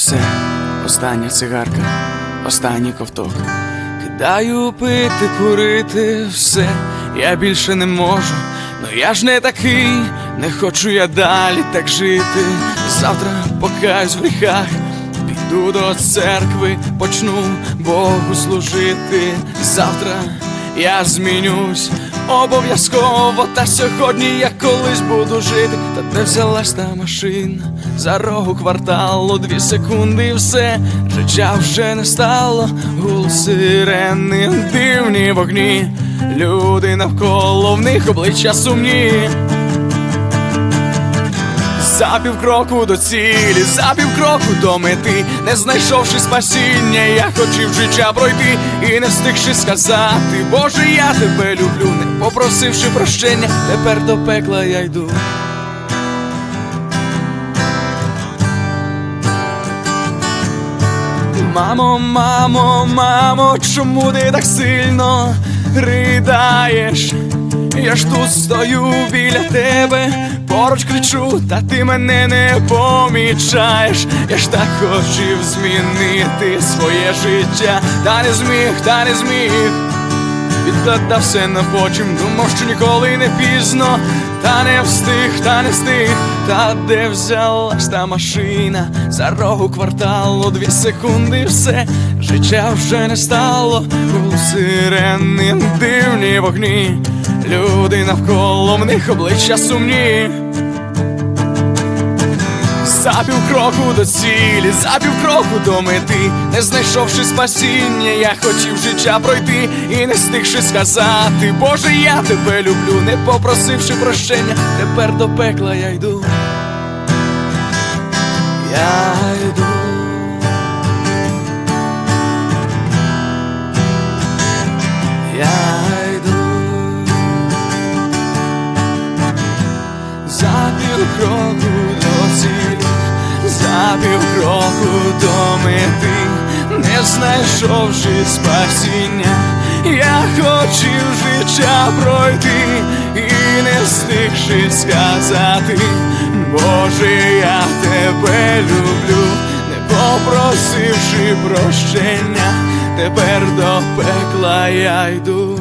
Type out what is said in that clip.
Все, остання цигарка, останній ковток. Кидаю пити, курити, все, я більше не можу. Ну я ж не такий, не хочу я далі так жити. Завтра покаюсь в гріхах, піду до церкви, почну Богу служити. Завтра я змінюсь обов'язково, та сьогодні я колись буду жити. Та де взялась та машина за рогу кварталу, дві секунди і все, життя вже не стало, гул сирени, дивні вогні, люди навколо в них обличчя сумні. За півкроку до цілі, за півкроку до мети, не знайшовши спасіння, я хотів життя пройти і не встигши сказати, Боже, я тебе люблю, не попросивши прощення, тепер до пекла я йду. Мамо, мамо, мамо, чому ти так сильно ридаєш? Я ж тут стою біля тебе, поруч кричу, та ти мене не помічаєш. Я ж так хотів змінити своє життя, та не зміг, та не зміг. Відкладав все на потім, думав, що ніколи не пізно, та не встиг, та не встиг, та де взялась та машина? За рогу кварталу, дві секунди, все, життя вже не стало, у сирени, дивні вогні, люди навколо в них обличчя сумні. За півкроку до цілі, за півкроку до мети, не знайшовши спасіння, я хотів життя пройти і не встигши сказати, Боже, я тебе люблю, не попросивши прощення, тепер до пекла я йду. Я йду. Я йду. За півкроку до цілі, за півкроку до мети, не знайшовши спасіння, я хотів життя пройти і не встигши сказати, Боже, я тебе люблю, не попросивши прощення, тепер до пекла я йду.